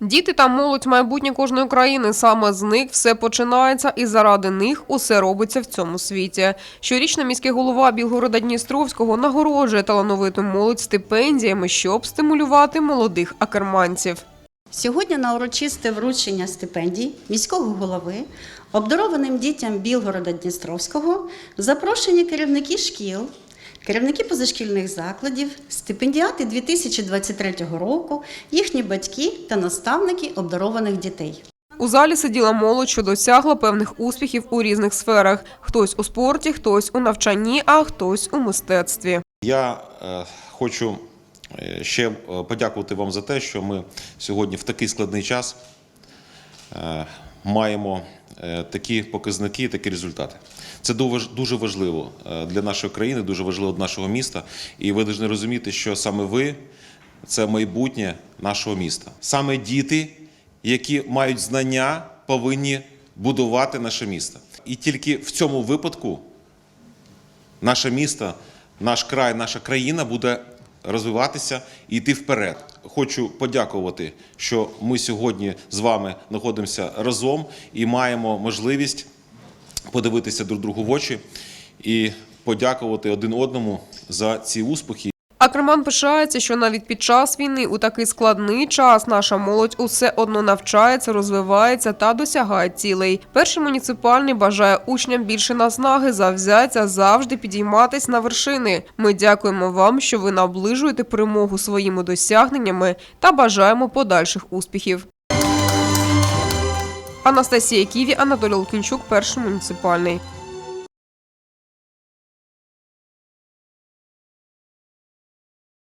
Діти та молодь майбутнє кожної країни. Саме з них все починається, і заради них усе робиться в цьому світі. Щорічно міський голова Білгорода Дністровського нагороджує талановиту молодь стипендіями, щоб стимулювати молодих акерманців. Сьогодні на урочисте вручення стипендій міського голови обдарованим дітям Білгорода Дністровського запрошені керівники шкіл, керівники позашкільних закладів, стипендіати 2023 року, їхні батьки та наставники обдарованих дітей. У залі сиділа молодь, що досягла певних успіхів у різних сферах: хтось у спорті, хтось у навчанні, а хтось у мистецтві. Я е, хочу е, ще е, подякувати вам за те, що ми сьогодні в такий складний час маємо такі показники, такі результати. Це дуже важливо е, для нашої країни, дуже важливо для нашого міста. І ви повинні розуміти, що саме ви це майбутнє нашого міста. Саме діти, які мають знання, повинні будувати наше місто. І тільки в цьому випадку наше місто, наш край, наша країна буде розвиватися і йти вперед. Хочу подякувати, що ми сьогодні з вами знаходимося разом і маємо можливість подивитися друг другу в очі і подякувати один одному за ці успіхи. Акерман пишається, що навіть під час війни у такий складний час наша молодь усе одно навчається, розвивається та досягає цілей. Перший муніципальний бажає учням більше наснаги, завзяття завжди підійматись на вершини. Ми дякуємо вам, що ви наближуєте перемогу своїми досягненнями та бажаємо подальших успіхів. Анастасія Ківі, Анатолій Лукінчук, перший муніципальний.